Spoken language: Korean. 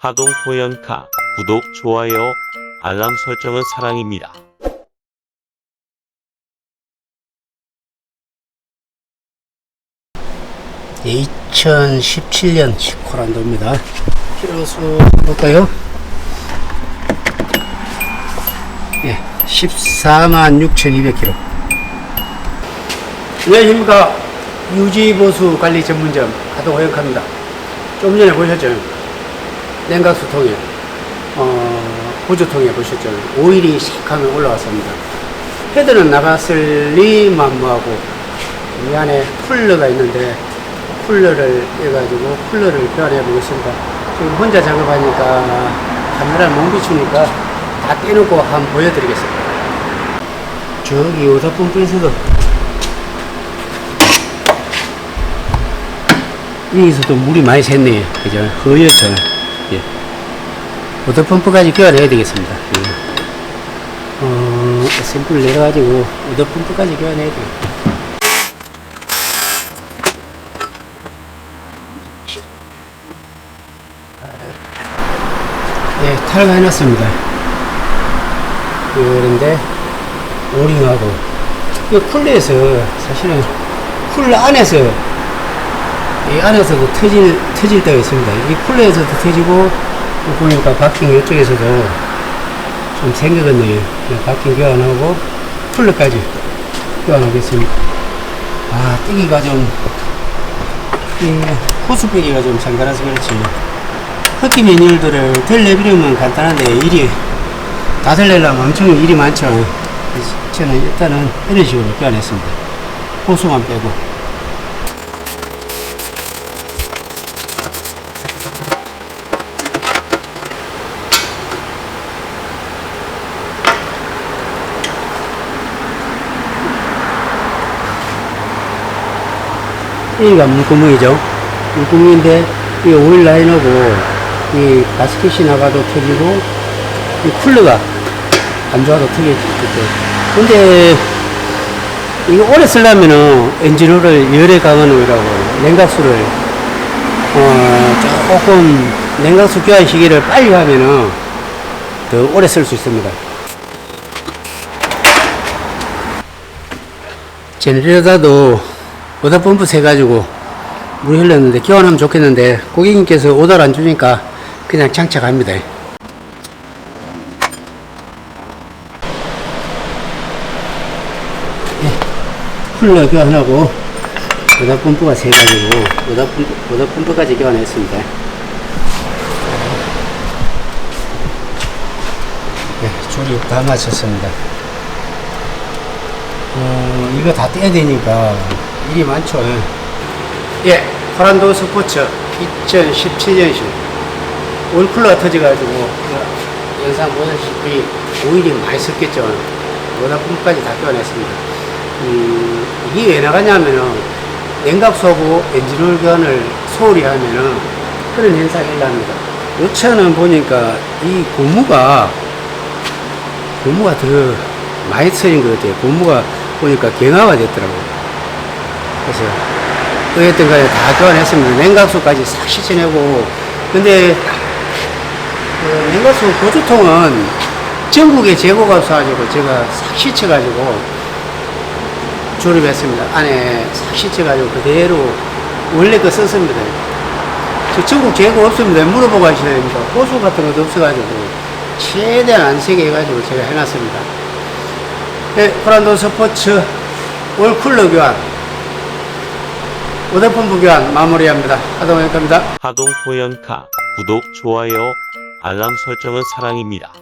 하동 호연카 구독, 좋아요, 알람 설정은 사랑입니다. 네, 2017년 코란도입니다. 키로수 볼까요? 예, 14만 6,200km. 안녕하십니까. 유지보수 관리 전문점 하동 호영카입니다. 좀 전에 보셨죠? 냉각수 통에, 어, 보조통에 보셨죠? 오일이 샥하면 올라왔습니다. 헤드는 나갔을 만무하고 이 안에 쿨러가 있는데 쿨러를 해가지고 쿨러를 교환해 보겠습니다. 지금 혼자 작업하니까 카메라 못 비추니까 다 떼놓고 한번 보여드리겠습니다. 저기 오다pom프에서도 여기서도 물이 많이 샜네요. 그죠? 허옇죠? 예. 오다펌프까지 교환해야 되겠습니다. 예. 어, 샘플 내려가지고 오다펌프까지 교환해야 되겠다. 예, 탈거해놨습니다. 그런데 오링하고 이 쿨러에서 사실은 쿨러 안에서 이 안에서도 터질 터질 때가 있습니다. 이 쿨러에서도 터지고 보니까 바킹 이쪽에서도 좀 생겼네요. 바킹 교환하고 쿨러까지 교환하겠습니다. 아 뛰기가 좀 이 호수 빼기가 좀 장가라서 그렇지. 헛김 일들을 덜 내비려면 간단한데 일이 다 들려면 엄청 일이 많죠. 저는 일단은 이런 식으로 교환했습니다. 호수만 빼고. 여기가 물구멍이죠. 물구멍인데 이 오일 라인하고 이 가스켓이 나가도 터지고 이 쿨러가 안 좋아도 터지겠죠. 근데 이거 오래 쓰려면은 엔진오일을 열에 강한 오일하고 냉각수를 어 조금 냉각수 교환 시기를 빨리 하면은 더 오래 쓸 수 있습니다. 제네레이터도 오다 펌프 세가지고 물이 흘렀는데 교환하면 좋겠는데 고객님께서 오다를 안 주니까 그냥 장착합니다. 예, 쿨러 교환하고 오다 펌프가 세 가지고 오다 펌프, 오다 펌프까지 교환했습니다. 예, 조립 다 마쳤습니다. 어, 이거 다 떼야 되니까 일이 많죠. 예, 호란도 스포츠 2017년식 올쿨러가 터져가지고 영상 보다시피 오일이 많이 섞였죠. 워낙품까지 다 교환했습니다. 음, 이게 왜 나가냐면은 냉각수하고 엔진오일 교환을 소홀히 하면은 그런 현상이 일어납니다. 요 차는 보니까 이 고무가 고무가 더 많이 쓰인 것 같아요. 고무가 보니까 경화가 됐더라고요. 그래서 어쨌든 간에 다 교환했습니다. 냉각수까지 싹 씻어내고 근데 그 냉각수 보조통은 전국에 재고가 없어가지고 제가 싹 씻어가지고 조립했습니다. 안에 싹 씻어가지고 그대로 원래 거 썼습니다. 저 전국 재고 없습니다. 물어보고 하셔야 됩니다. 호수 같은 것도 없어가지고 최대한 안 세게 해가지고 제가 해놨습니다. 네, 호란도 스포츠 올 쿨러 교환 오대폰 부 교환 마무리합니다. 하동현 겁니다. 하동 호연카 구독, 좋아요, 알람 설정은 사랑입니다.